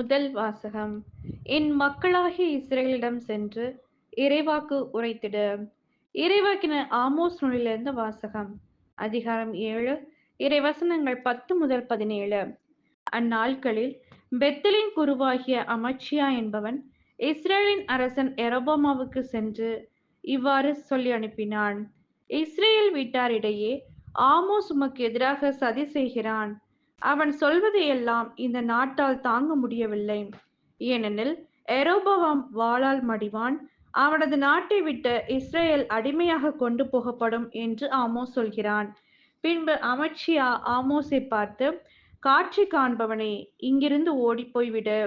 முதல் வாசகம். என் மக்களாகிய இஸ்ரேலிடம் சென்று இறைவாக்கு உரைத்திடு. இறைவாக்கின ஆமோஸ் நூலிலிருந்து வாசகம். அதிகாரம் ஏழு இறைவசனங்கள் பத்து முதல் பதினேழு. அந்நாட்களில் பெத்தலின் குருவாகிய அமச்சியா என்பவன் இஸ்ரேலின் அரசன் எரோபாமாவுக்கு சென்று இவ்வாறு சொல்லி அனுப்பினான். இஸ்ரேல் வீட்டாரிடையே ஆமோஸ் உமக்கு எதிராக சதி செய்கிறான். அவன் சொல்வதையெல்லாம் இந்த நாட்டால் தாங்க முடியவில்லை. ஏனெனில் எரோபவாம் வாளால் மடிவான் அவனது நாட்டை விட்டு இஸ்ரேல் அடிமையாக கொண்டு போகப்படும் என்று ஆமோஸ் சொல்கிறான். பின்பு அமட்சியா ஆமோஸை பார்த்து காட்சி காண்பவனே இங்கிருந்து ஓடி போய்விடு.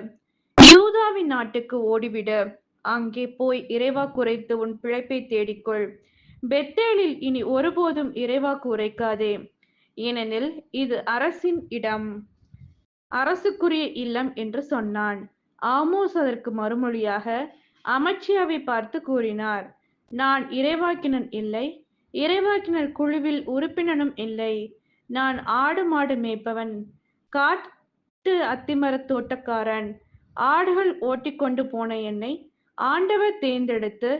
யூதாவின் நாட்டுக்கு ஓடிவிடு. அங்கே போய் இறைவா குறைத்து உன் பிழைப்பை தேடிக்கொள். பெத்தேலில் இனி ஒருபோதும் இறைவா உரைக்காதே ஏனெனில் இது அரசின் இடம். அரசுக்குரிய இல்லம் என்று சொன்னான். ஆமோஸ் அதற்கு மறுமொழியாக அமைச்சியாவை பார்த்து கூறினார் நான் இறைவாக்கினன் இல்லை. இறைவாக்கினர் குழுவில் உறுப்பினனும் இல்லை. நான் ஆடு மாடு மேய்ப்பவன். காட்டு அத்திமரத் தோட்டக்காரன். ஆடுகள் ஓட்டிக்கொண்டு போன என்னை ஆண்டவர் தேர்ந்தெடுத்து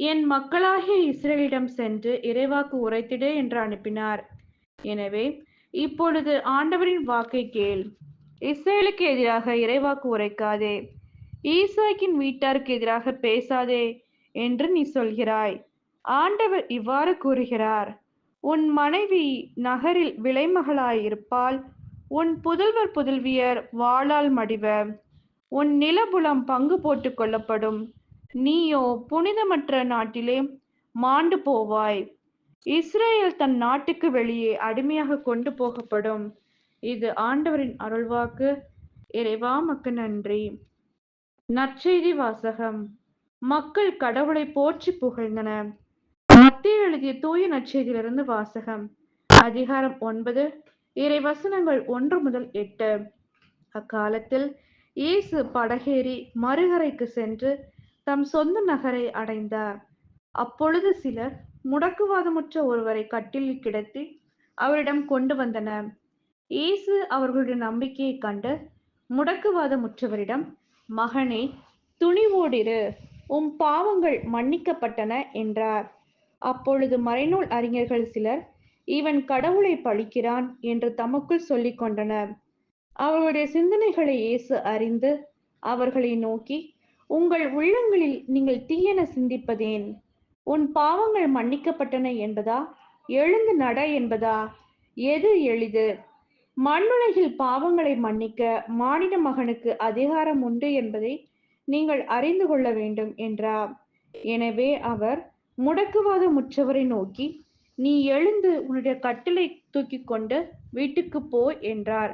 என் மக்களாகிய இஸ்ரேலிடம் சென்று இறைவாக்கு உரைத்திடு என்று அனுப்பினார். எனவே இப்பொழுது ஆண்டவரின் வாக்கை கேள். இஸ்ரேலுக்கு எதிராக இறைவாக்கு உரைக்காதே. ஈசாக்கின் வீட்டாருக்கு எதிராக பேசாதே என்று நீ சொல்கிறாய். ஆண்டவர் இவ்வாறு கூறுகிறார். உன் மனைவி நகரில் விலைமகளாயிருப்பால் உன் புதல்வர் புதல்வியர் வாளால் மடிவர். உன் நிலபுலம் பங்கு போட்டுக் கொள்ளப்படும். நீயோ புனிதமற்ற நாட்டிலே மாண்டு போவாய். இஸ்ரேல் தன் நாட்டுக்கு வெளியே அடிமையாக கொண்டு போகப்படும். இது ஆண்டவரின் அருள்வாக்கு. இறைவா மக்கு நன்றி. நற்செய்தி வாசகம். மக்கள் கடவுளை போற்றி புகழ்ந்தன. மத்திய எழுதிய தூய நற்செய்தியிலிருந்து வாசகம். அதிகாரம் ஒன்பது. இறை வசனங்கள் ஒன்று முதல் எட்டு. அக்காலத்தில் இயேசு படகேறி மறுகரைக்கு சென்று தம் சொந்த நகரை அடைந்தார். அப்பொழுது சிலர் முடக்குவாதமுற்ற ஒருவரை கட்டில் கிடத்தி அவரிடம் கொண்டு வந்தனர். இயேசு அவர்களுடைய நம்பிக்கையை கண்டு முடக்குவாதமுற்றவரிடம் மகனே துணிவோடிரு உம் பாவங்கள் மன்னிக்கப்பட்டன என்றார். அப்பொழுது மறைநூல் அறிஞர்கள் சிலர் இவன் கடவுளை பழிக்கிறான் என்று தமக்குள் சொல்லிக் கொண்டனர். அவர்களுடைய சிந்தனைகளை இயேசு அறிந்து அவர்களை நோக்கி உங்கள் உள்ளங்களில் நீங்கள் தீயென சிந்திப்பதேன்? உன் பாவங்கள் மன்னிக்கப்பட்டன என்பதா? எழுந்து நட என்பதா? எது எளிது? மண்ணுலகில் பாவங்களை மன்னிக்க மானிட மகனுக்கு அதிகாரம் உண்டு என்பதை நீங்கள் அறிந்து கொள்ள வேண்டும் என்றார் எனவே அவர் முடக்குவாத முற்றவரை நோக்கி நீ எழுந்து உன்னுடைய கட்டிலை தூக்கி கொண்டு வீட்டுக்கு போ என்றார்.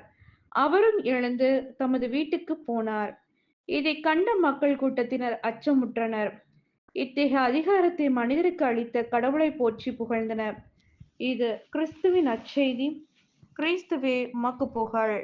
அவரும் எழுந்து தமது வீட்டுக்கு போனார். இதை கண்ட மக்கள் கூட்டத்தினர் அச்சமுற்றனர். இத்தகைய அதிகாரத்தை மனிதருக்கு அளித்த கடவுளை போற்றி புகழ்ந்தனர் இது கிறிஸ்துவின் அச்செய்தி. கிறிஸ்துவே மக்கு புகழ்.